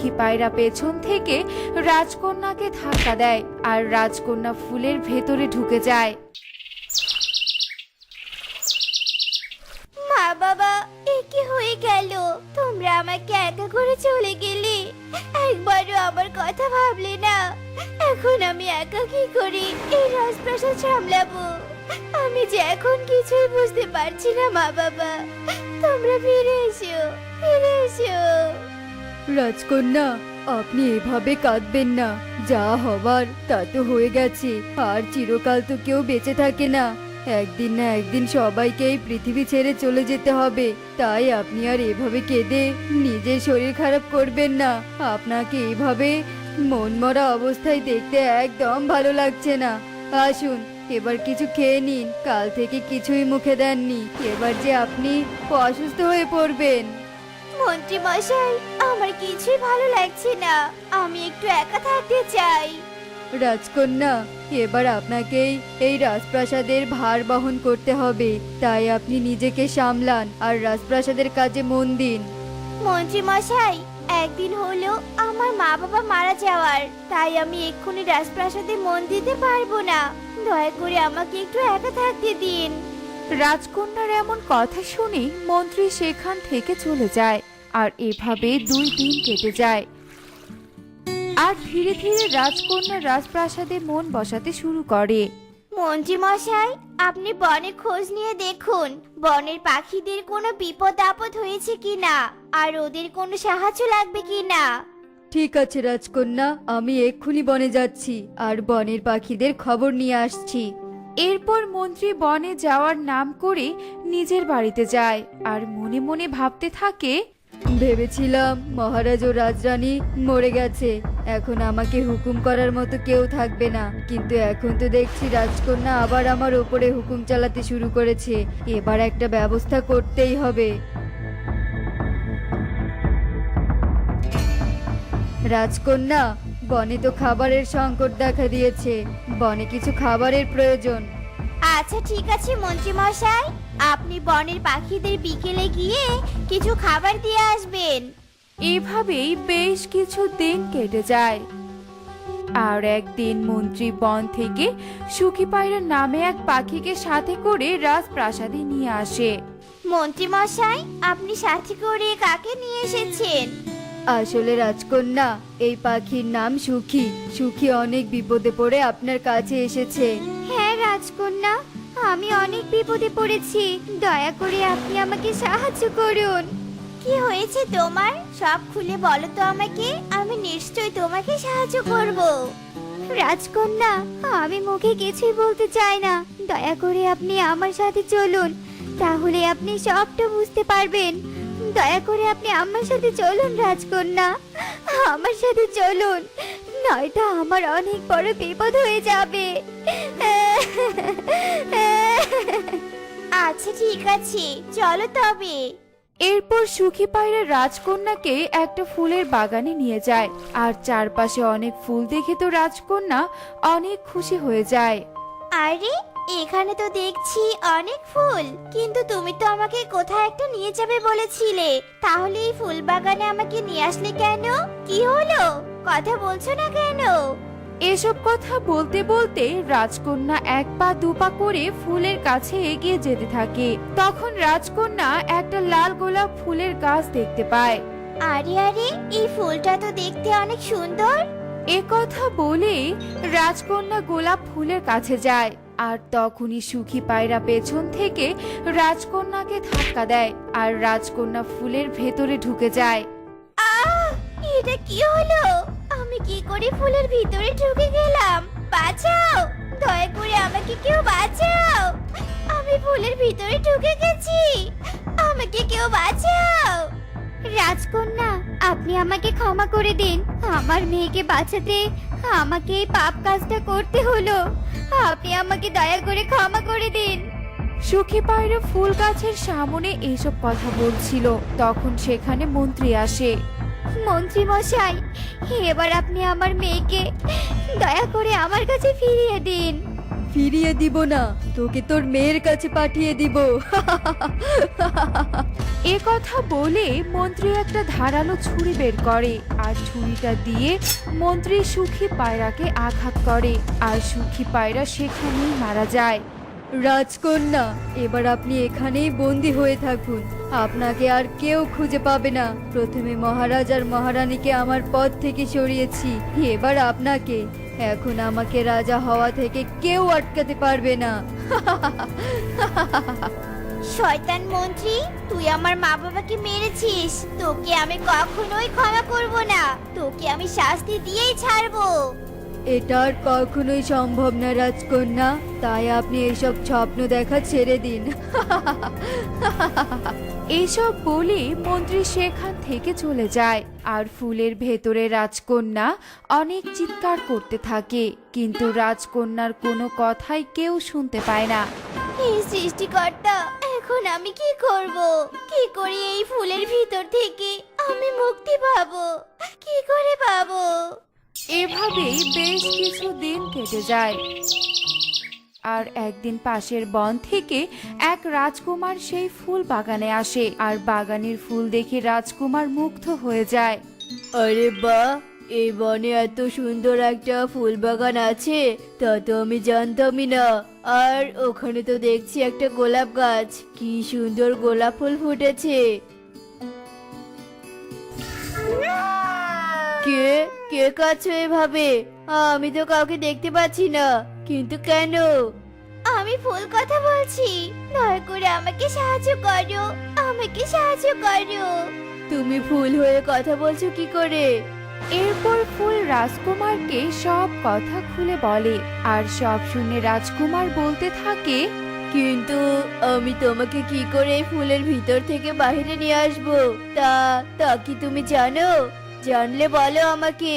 সুখী পায়রা পেছন থেকে রাজকন্যাকে ধাক্কা দেয় আর রাজকন্যা ফুলের ভেতরে ঢুকে যায়। মা বাবা, এ কি হয়ে গেল? তোমরা আমাকে একা করে চলে গেলে? একবারও আমার কথা ভাবলে না। এখন আমি একা কি করি এই রাজপ্রাসাদ সামলাবো? আমি যে এখন কিছুই বুঝতে পারছি না, মা বাবা। তোমরা ফিরে এসো ফিরে এসো। রাজকন্যা, আপনি এভাবে কাঁদবেন না। যা হবার তা তো হয়ে গেছে। আর চিরকাল তো কেউ বেঁচে থাকে না। একদিন না একদিন সবাইকে এই পৃথিবী ছেড়ে চলে যেতে হবে। তাই আপনি আর এভাবে কেঁদে নিজের শরীর খারাপ করবেন না। আপনাকে এভাবে মন মরা অবস্থায় দেখতে একদম ভালো লাগছে না। আসুন, এবার কিছু খেয়ে নিন। কাল থেকে কিছুই মুখে দেননি। এবার যে আপনি অসুস্থ হয়ে পড়বেন। মন্ত্রী মশাই আমার কিছুই ভালো লাগছে না। আমি একটু একা থাকতে চাই। রাজকন্যা এবার আপনাকেই এই রাজপ্রাসাদের ভার বহন করতে হবে। তাই আপনি নিজেকে সামলান আর রাজপ্রাসাদের কাজে মন দিন। মন্ত্রী মশাই একদিন হলো আমার মা বাবা মারা যাওয়ার। তাই আমি এক্ষুনি রাজপ্রাসাদে মন দিতে পারব না। দয়া করে আমাকে একটু একা থাকতে দিন। রাজকন্যার এমন কথা শুনে মন্ত্রী সেখান থেকে চলে যায়। আর এভাবে দুই দিন কেটে যায়। আর ধীরে ধীরে রাজকন্যা রাজপ্রাসাদে মন বসাতে শুরু করে। মন্ত্রী মশাই আপনি বনে খোঁজ নিয়ে দেখুন। বনের পাখিদের কোনো বিপদ আপদ হয়েছে কিনা? আর ওদের কোনো সাহায্য লাগবে কিনা? ঠিক আছে রাজকন্যা আমি এক্ষুনি বনে যাচ্ছি আর বনের পাখিদের খবর নিয়ে আসছি। এরপর মন্ত্রী বনে যাওয়ার নাম করে নিজের বাড়িতে যায় আর মনে মনে ভাবতে থাকে ভেবেছিলাম মহারাজ ও রাজরানী মরে গেছে। এখন আমাকে হুকুম করার মতো কেউ থাকবে না। কিন্তু এখন তো দেখছি রাজকন্যা আবার আমার ওপরে হুকুম চালাতে শুরু করেছে। এবার একটা ব্যবস্থা করতেই হবে। রাজকন্যা, বনে তো খাবারের সংকট দেখা দিয়েছে। বনে কিছু খাবারের প্রয়োজন। আচ্ছা ঠিক আছে মন্ত্রী মশাই আপনি বনের পাখিদের বিকেলে গিয়ে কিছু খাবার দিয়ে আসবেন। এভাবেই বেশ কিছু দিন কেটে যায়। আর একদিন মন্ত্রী বন থেকে সুখী পায়রা নামে এক পাখিকে সাথে করে রাজপ্রাসাদে নিয়ে আসে। মন্ত্রী মশাই আপনি সাথে করে কাকে নিয়ে এসেছেন? আসলে রাজকন্যা এই পাখির নাম সুখী। সুখী অনেক বিপদে পড়ে আপনার কাছে এসেছে। হ্যাঁ রাজকন্যা। আমি অনেক বিপদে পড়েছি। দয়া করে আপনি আমাকে সাহায্য করুন। কি হয়েছে তোমার? সব খুলে বলো তো আমাকে। আমি নিশ্চয়ই তোমাকে সাহায্য করব। রাজকন্যা আমি মুখে কিছুই বলতে চাই না। দয়া করে আপনি আমার সাথে চলুন। তাহলে আপনি সবটা বুঝতে পারবেন। দয়া করে আপনি আমার সাথে চলুন রাজকন্যা। আমার সাথে চলুন। নয়তো আমার অনেক বড় বিপদ হয়ে যাবে। আচ্ছা ঠিক আছে। চলো তবে। এরপর সুখী পায়রা রাজকন্যাকে একটা ফুলের বাগানে নিয়ে যায়। আর চারপাশে অনেক ফুল দেখে তো রাজকন্যা অনেক খুশি হয়ে যায়। আরে এখানে তো দেখছি অনেক ফুল। কিন্তু তুমি তো আমাকে কোথায় একটা নিয়ে যাবে বলেছিলে। তাহলে এই ফুল বাগানে আমাকে নিয়ে আসলে কেন? কি হলো? কথা বলছো না কেন? এসব কথা বলতে বলতে রাজকন্যা এক পা দুপা করে ফুলের কাছে এগিয়ে যেতে থাকে। তখন রাজকন্যা একটা লাল গোলাপ ফুলের গাছ দেখতে পায়। আরে আরে এই ফুলটা তো দেখতে অনেক সুন্দর। এ কথা বলে রাজকন্যা গোলাপ ফুলের কাছে যায় আর তখনই সুখী পায়রা পেছন থেকে রাজকন্যাকে ধাক্কা দেয় আর রাজকন্যা ফুলের ভেতরে ঢুকে যায়। আহ এটা কি হলো? আমি কি করে ফুলের ভিতরে ঢুকে গেলাম? বাঁচাও! দয়া করে আমাকে কেউ বাঁচাও! আমি ফুলের ভিতরে ঢুকে গেছি! আমাকে কেউ বাঁচাও! রাজকন্যা, আপনি আমাকে ক্ষমা করে দিন। আমার মেয়েকে বাঁচাতে আমাকে এই পাপ কাজটা করতে হলো। আপনি আমাকে দয়া করে ক্ষমা করে দিন। সুখী পায়রা ফুল গাছের সামনে এইসব কথা বলছিল। তখন সেখানে মন্ত্রী আসে। মন্ত্রী মশাই এবার আপনি আমার মেয়েকে দয়া করে আমার কাছে ফিরিয়ে দিন। ফিরিয়ে দিব না তোকে তোর মেয়ের কাছে পাঠিয়ে দিব। এ কথা বলে মন্ত্রী একটা ধারালো ছুরি বের করে আর ছুরিটা দিয়ে মন্ত্রী সুখী পায়রাকে আঘাত করে আর সুখী পায়রা সেখানেই মারা যায়। রাজকন্যা এবার আপনি এখানেই বন্দি হয়ে থাকুন। আপনাকে আর কেউ খুঁজে পাবে না। প্রথমে মহারাজ আর মহারানীকে আমার পদ থেকে সরিয়েছি। এবার আপনাকে। এখন আমাকে রাজা হওয়া থেকে কেউ আটকাতে পারবে না। শয়তান মন্ত্রী, তুই আমার মা বাবাকে মেরেছিস। তোকে আমি কখনোই ক্ষমা করব না। তোকে আমি শাস্তি দিয়েই ছাড়বো। এটা আর কখনোই সম্ভব না রাজকন্যা। তাই আপনি এসব স্বপ্ন দেখা ছেড়ে দিন। এইসব বলে মন্ত্রী সেখান থেকে চলে যায়। আর ফুলের ভেতরে রাজকন্যা অনেক চিৎকার করতে থাকে। কিন্তু রাজকন্যার কোনো কথাই কেউ শুনতে পায় না। এই সৃষ্টিকর্তা এখন আমি কি করব? কি করে এই ফুলের ভিতর থেকে আমি মুক্তি পাবো? কি করে পাবো এভাবেই বেশ কিছু দিন কেটে যায়। আর একদিন পাশের বন থেকে এক রাজকুমার সেই ফুল বাগানে আসে আর বাগানের ফুল দেখে রাজকুমার মুগ্ধ হয়ে যায়। আরে বা এই বনে এত সুন্দর একটা ফুল বাগান আছে তা তো আমি জানতামই না। আর ওখানে তো দেখছি একটা গোলাপ গাছ কি সুন্দর গোলাপ ফুল ফুটেছে। কে? কে কাছো এভাবে আমি তো কাউকে দেখতে পাচ্ছি না। কিন্তু কেন? আমি ফুল কথা বলছি। দয়া করে আমাকে সাহায্য করো। আমাকে সাহায্য করো। তুমি ফুল হয়ে কথা বলছো কি করে? এরপর ফুল রাজকুমারকে সব কথা খুলে বলে আর সব শুনে রাজকুমার বলতে থাকে কিন্তু আমি তোমাকে কি করে এই ফুলের ভিতর থেকে বাইরে নিয়ে আসব? তা তা কি তুমি জানো? জানলে বলো আমাকে।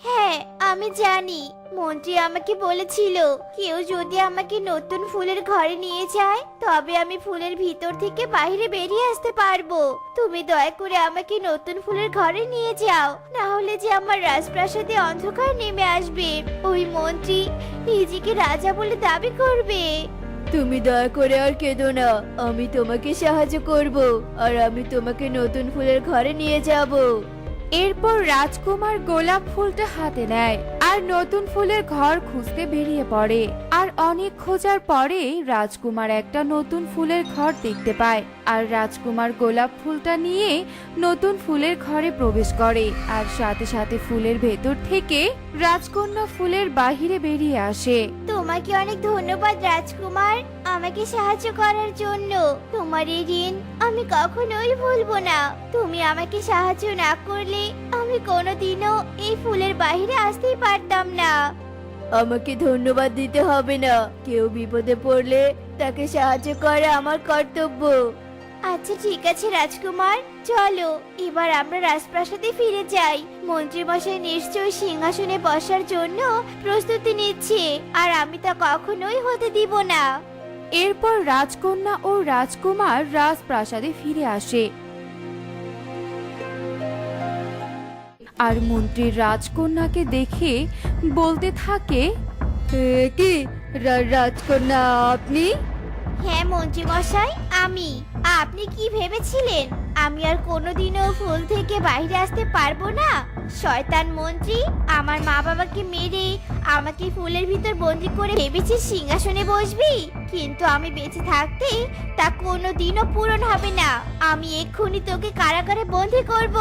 হ্যাঁ আমি জানি। মন্ত্রী আমাকে বলেছিল কেউ যদি আমাকে নতুন ফুলের ঘরে নিয়ে যায় তবে আমি ফুলের ভিতর থেকে বাইরে বেরিয়ে আসতে পারব। তুমি দয়া করে আমাকে নতুন ফুলের ঘরে নিয়ে যাও না হলে যে আমার রাজপ্রাসাদে অন্ধকার নেমে আসবে। ওই মন্ত্রী নিজেকে রাজা বলে দাবি করবে। তুমি দয়া করে আর কেঁদো না আমি তোমাকে সাহায্য করব আর আমি তোমাকে নতুন ফুলের ঘরে নিয়ে যাব। এরপর রাজকুমার গোলাপ ফুলটা হাতে নেয় আর নতুন ফুলের ঘর খুঁজতে বেরিয়ে পড়ে। আর অনেক খোঁজার পরে রাজকুমার একটা নতুন ফুলের ঘর দেখতে পায়। আর রাজকুমার গোলাপ ফুলটা নিয়ে নতুন ফুলের ঘরে প্রবেশ করে। আর সাথে সাথে ফুলের ভেতর থেকে রাজকন্যা ফুলের বাহিরে বেরিয়ে আসে। তোমাকে অনেক ধন্যবাদ রাজকুমার। আমাকে সাহায্য করার জন্য। তোমার এই ঋণ আমি কখনোই ভুলবো না। তুমি আমাকে সাহায্য না করলে আমি কোনোদিনও এই ফুলের বাইরে আসতেই পারতাম না। আমাকে ধন্যবাদ দিতে হবে না। কেউ বিপদে পড়লে তাকে সাহায্য করা আমার কর্তব্য। আচ্ছা ঠিক আছে রাজকুমার। চলো এবার আমরা রাজপ্রাসাদে ফিরে যাই। মন্ত্রী মশাই নিশ্চয়ই সিংহাসনে বসার জন্য প্রস্তুতি নিচ্ছে আর আমি তা কখনোই হতে দিব না। এরপর রাজকন্যা ও রাজকুমার রাজপ্রাসাদে ফিরে আসে। আর মন্ত্রী রাজকন্যাকে দেখে বলতে থাকে কি? রাজকন্যা আপনি? হ্যাঁ মন্ত্রী মশাই আমি। আপনি কি ভেবেছিলেন? আমি আর কোনোদিনও ফুল থেকে বাইরে আসতে পারব না? শয়তান মন্ত্রী, আমার মা বাবাকে মেরে আমাকে ফুলের ভিতর বন্দি করে ভেবেছিস সিংহাসনে বসবি। কিন্তু আমি বেঁচে থাকতে তা কোনোদিনও পূরণ হবে না। আমি এক্ষুনি তোকে কারাগারে বন্দি করব।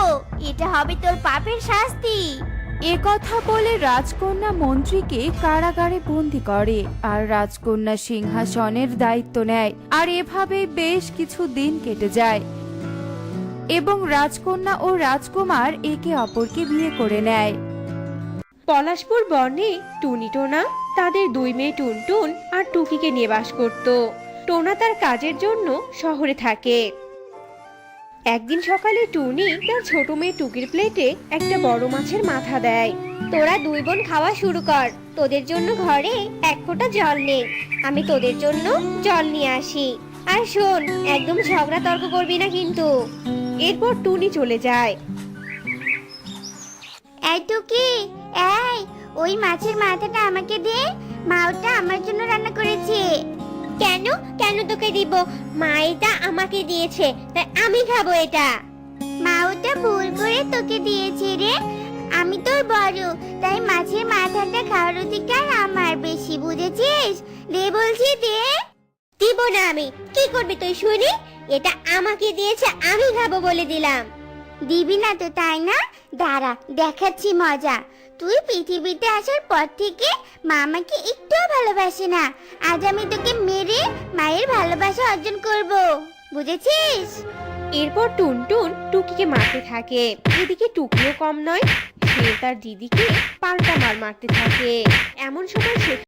এটা হবে তোর পাপের শাস্তি। কথা বলে রাজকন্যা মন্ত্রীকে কারাগারে বন্দি করে আর রাজকন্যা সিংহাসনের দায়িত্ব নেয়। আর এভাবে বেশ কিছু দিন কেটে যায়। এবং রাজকন্যা ও রাজকুমার একে অপরকে বিয়ে করে নেয়। পলাশপুর বনে টুনি টোনা, তাদের দুই মেয়ে টুনটুন আর টুকিকে নিয়ে বাস করত। টোনা তার কাজের জন্য শহরে থাকে। একদিন সকালে টুনি তার ছোট মেয়ে টুকির প্লেটে একটা বড় মাছের মাথা দেয়। তোরা দুই বোন খাওয়া শুরু কর। তোদের জন্য ঘরে এক ফোঁটা জল নেই আমি তোদের জন্য জল নিয়ে আসি। আর শোন, একদম ঝগড়া তর্ক করবি না কিন্তু। এরপর টুনি চলে যায়। এই টুকি, এই, ওই মাছের মাথাটা আমাকে দে। মা ওটা আমার জন্য রান্না করেছে। কেন? কেন তোকে দিব? মা এটা আমাকে দিয়েছে তাই আমি খাব এটা। মা ওটা ভুল করে তোকে দিয়েছে রে। আমি তোর বড় তাই মাছের মাথাটা খাওয়ার অধিকার আমার বেশি বুঝেছিস? দে বলছি দে। দিব না আমি। কি করবি তুই শুনি? এটা আমাকে দিয়েছে আমি খাব বলে দিলাম। দিবি না তো, তাই না? দাঁড়া, দেখাচ্ছি মজা। তুই পৃথিবীতে আসার পর থেকে মা আমাকে একটুও ভালোবাসে না। আজ আমি তোকে মেরে মায়ের ভালোবাসা অর্জন করব। বুঝেছিস? এরপর টুনটুন টুকিকে মারতে থাকে। এদিকে টুকিও কম নয়, সে তার দিদিকে পাল্টা মার মারতে থাকে। এমন সময় সে